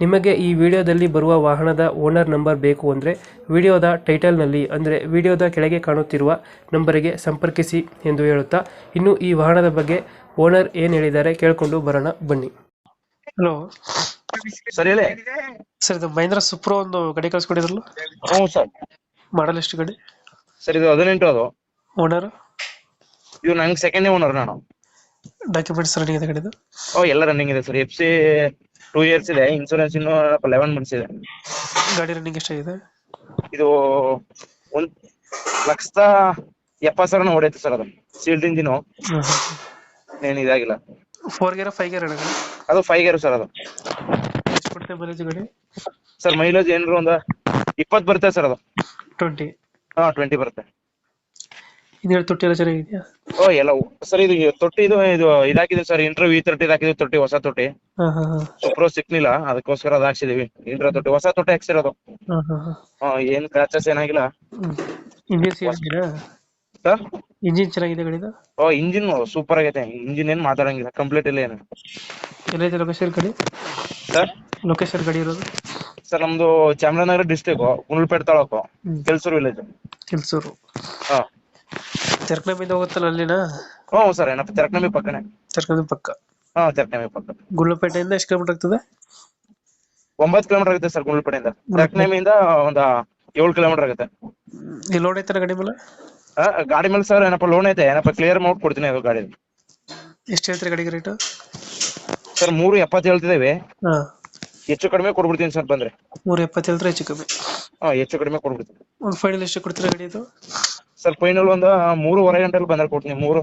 ನಿಮಗೆ ಈ ವಿಡಿಯೋದಲ್ಲಿ ಬರುವ ವಾಹನದ ಓನರ್ ನಂಬರ್ ಬೇಕು ಅಂದರೆ ವಿಡಿಯೋದ ಟೈಟಲ್ನಲ್ಲಿ ಅಂದರೆ ವಿಡಿಯೋದ ಕೆಳಗೆ ಕಾಣುತ್ತಿರುವ ನಂಬರಿಗೆ ಸಂಪರ್ಕಿಸಿ ಎಂದು ಹೇಳುತ್ತಾ ಇನ್ನು ಈ ವಾಹನದ ಬಗ್ಗೆ ಓನರ್ ಏನು ಹೇಳಿದ್ದಾರೆ ಕೇಳಿಕೊಂಡು ಬರೋಣ ಬನ್ನಿ. ಹಲೋ. ಸರಿ ಹೇಳಿ. ಸರ್ ಇದು ಮಹೇಂದ್ರ ಸುಪ್ರೋ ಒಂದು ಗಡಿ ಕಳ್ಸ್ಕೊಡಿದ್ರಲ್ಲ? ಹ್ಞೂ ಸರ್. ಮಾಡಲ್ ಎಷ್ಟು ಗಾಡಿ? ಸರ್ ಇದು ಹದಿನೆಂಟು ಅದು. ಓನರ್? ಇದು ನಂಗೆ ಸೆಕೆಂಡ್ ಓನರ್ ನಾನು. ಡಾಕ್ಯುಮೆಂಟ್ಸ್ ರನ್ನಿಂಗ್ ಇದೆ ಗಾಡಿದು? ಓ ಎಲ್ಲ ರನ್ನಿಂಗ್ ಇದೆ sir. F C two years ಇದೆ ಇನ್ಸೂರೆನ್ಸ್ ಇನ್ನು ಲೆವೆನ್ ಮಂತ್ಸ್ ಇದೆ. ಗಾಡಿ ರನ್ನಿಂಗ್ ಎಷ್ಟಾಗಿದೆ? ಇದು ಒಂದ್ ಲಕ್ಷದ ಎಪ್ಪತ್ತು ಸಾವಿರ ಹೊಡೆಯುತ್ತೆ ಸರ್ ಅದು. ಸೀಲ್ಡ್ ಇಂಜಿನು ಏನು ಇದಾಗಿಲ್ಲ. ಫೋರ್ ಗೇರ್ ಫೈವ್ ಗೇರ್ ಅದು ಫೈವ್ ಗೇರ್ ಸರ್ ಅದು. ಎಷ್ಟು ಕೊಡ್ತೇವೆ ಮೈಲೇಜ್ ಗಾಡಿ? ಸರ್ ಮೈಲೇಜ್ ಏನಾದ್ರು ಒಂದು ಇಪ್ಪತ್ತು ಬರುತ್ತೆ ಸರ್ ಅದು. ಟ್ವೆಂಟಿ ಹಾಂ ಟ್ವೆಂಟಿ ಬರುತ್ತೆ. ಇನ್ನೇಳು ತೊಟ್ಟಿ ಎಲ್ಲ ಚೆನ್ನಾಗಿದೆಯಾ? ಓ ಎಲ್ಲ ಸರ್ ಇದು ತೊಟ್ಟಿ ಇದು ಇದು ಇದಾಕಿದೆ ಸರ್ ಇಂಟರ್ವ್ಯೂ ವಿ ತರ್ಟಿ ಹಾಕಿದ್ವಿ ತೊಟ್ಟಿ ಹೊಸ ತೊಟ್ಟಿ. ಹಾಂ ಹಾ ಹಾಂ. ಸುಪ್ರೋ ಸಿಕ್ನಿಲ್ಲ ಅದಕ್ಕೋಸ್ಕರ ಅದ್ ಹಾಕ್ಸಿದೀವಿ. ಇಂಟ್ರ ತೊಟ್ಟಿ ಹೊಸ ತೊಟ್ಟಿ ಹಾಕ್ಸಿರೋದು. ಹಾಂ ಹಾಂ ಹಾಂ. ಹಾ ಏನ್ ಕ್ರಾಚಸ್ ಏನಾಗಿಲ್ಲ ಇಂಜಿನ್ ಸರ್? ಇಂಜಿನ್ ಚೆನ್ನಾಗಿದೆ ಗಾಡಿದು? ಓ ಇಂಜಿನ್ ಸೂಪರ್ ಆಗೈತೆ. ಇಂಜಿನ್ ಏನ್ ಮಾತಾಡಂಗಿಲ್ಲ ಕಂಪ್ಲೀಟ್ ಇಲ್ಲ ಏನು. ಎಲ್ಲೈತೆ ಲೊಕೇಶನ್ ಕಡೆ ಸರ್? ಲೊಕೇಶನ್ ಕಡೆ ಇರೋದು? ಸರ್ ನಮ್ದು ಚಾಮರಾಜನಗರ ಡಿಸ್ಟಿಕ್ ಗುಂಡ್ಲಪೇಟೆ ತಾಲೂಕು ಹ್ಮ್. ಕೆಲ್ಸೂರು ವಿಲೇಜ್ ಕೆಲ್ಸೂರು. ಹಾ. ತೆರಕನಮಿಂದ ಹೋಗುತ್ತಲ್ಲ ಅಲ್ಲಿನ? ಹ್ಞೂ ಸರ್ ಏನಪ್ಪ ತೆರಕನಮಿ ಪಕ್ಕನೆ. ತೆರಕನಮಿ ಪಕ್ಕ. ಹಾ ತೆರಕನಮಿ ಪಕ್ಕ. ಗುಳ್ಳಪೇಟೆಯಿಂದ ಎಷ್ಟು ಕಿಲೋಮೀಟರ್ ಆಗ್ತದೆ? ಒಂಬತ್ತು ಕಿಲೋಮೀಟರ್ ಆಗುತ್ತೆ ಸರ್ ಗುಂಡ್ಲಪೇಟೆಯಿಂದ ತೆರಕನಮಿಯಿಂದ ಒಂದು ಏಳು ಕಿಲೋಮೀಟರ್ ಆಗುತ್ತೆ. ಈ ಲೋಡ್ ಐತನ ಗಾಡಿ ಮೇಲೆ? ಆ, ಗಾಡಿ ಮೇಲೆ ಸರ್ ಏನಪ್ಪ ಲೋನ್ ಐತೆ ಏನಪ್ಪ ಕ್ಲಿಯರ್ ಮಾಡ್ ಕೊಡ್ತೀನಿ ಅದು ಗಾಡಿ. ಎಷ್ಟು ಹೇಳ್ತೀರಿ ಗಾಡಿಗೆ ರೇಟ್ ಸರ್ ಮೂರು ಎಪ್ಪತ್ತು ಹೇಳ್ತಿದ್ದೇವೆ. ಹಾ. ಹೆಚ್ಚು ಕಡಿಮೆ ಕೊಡ್ಬಿಡ್ತೀನಿ ಸರ್ ಬಂದ್ರೆ. ಮೂರು ಎಪ್ಪತ್ತು ಹೇಳ್ತಾರೆ ಹೆಚ್ಚು ಕಮ್ಮಿ. ಹಾ ಹೆಚ್ಚು ಕಡಿಮೆ ಕೊಡ್ಬಿಡ್ತೀನಿ. ಒಂದು ಫೈನಲ್ ಎಷ್ಟು ಕೊಡ್ತೀರಾ ಗಾಡಿ ಇದು? ಸರ್ ಫೈನಲ್ ಒಂದು ಮೂರುವರೆ ಗಂಟೆಲಿ ಬಂದ್ರೆ ಕೊಡ್ತೀನಿ ಮೂರು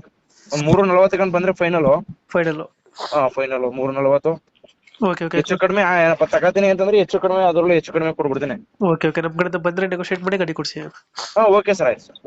ಒಂದ್ ಮೂರು ನಲವತ್ತು ಗಂಟೆ ಬಂದ್ರೆ ಫೈನಲ್ ಫೈನಲ್ ಹಾ ಫೈನಲ್ ಮೂರು ನಲವತ್ತು. ಓಕೆ ಓಕೆ ಹೆಚ್ಚು ಕಡಿಮೆ ಆ, ಏನಪ್ಪ ತಗೋತೀನಿ ಅಂತಂದ್ರೆ ಹೆಚ್ಚು ಕಡಿಮೆ ಅದ್ರಲ್ಲೂ ಹೆಚ್ಚು ಕಡಿಮೆ ಕೊಡ್ಬಿಡ್ತೀನಿ. ಓಕೆ ಓಕೆ ನಮ್ಮ ಕಡೆಯಿಂದ ಬಂದರೆ ನೆಗೋಷಿಯೇಟ್ ಮಾಡಿ ಗಾಡಿ ಕೊಡಿಸಿ. ಹಾ ಓಕೆ ಸರ್ ಆಯ್ತು ಸರ್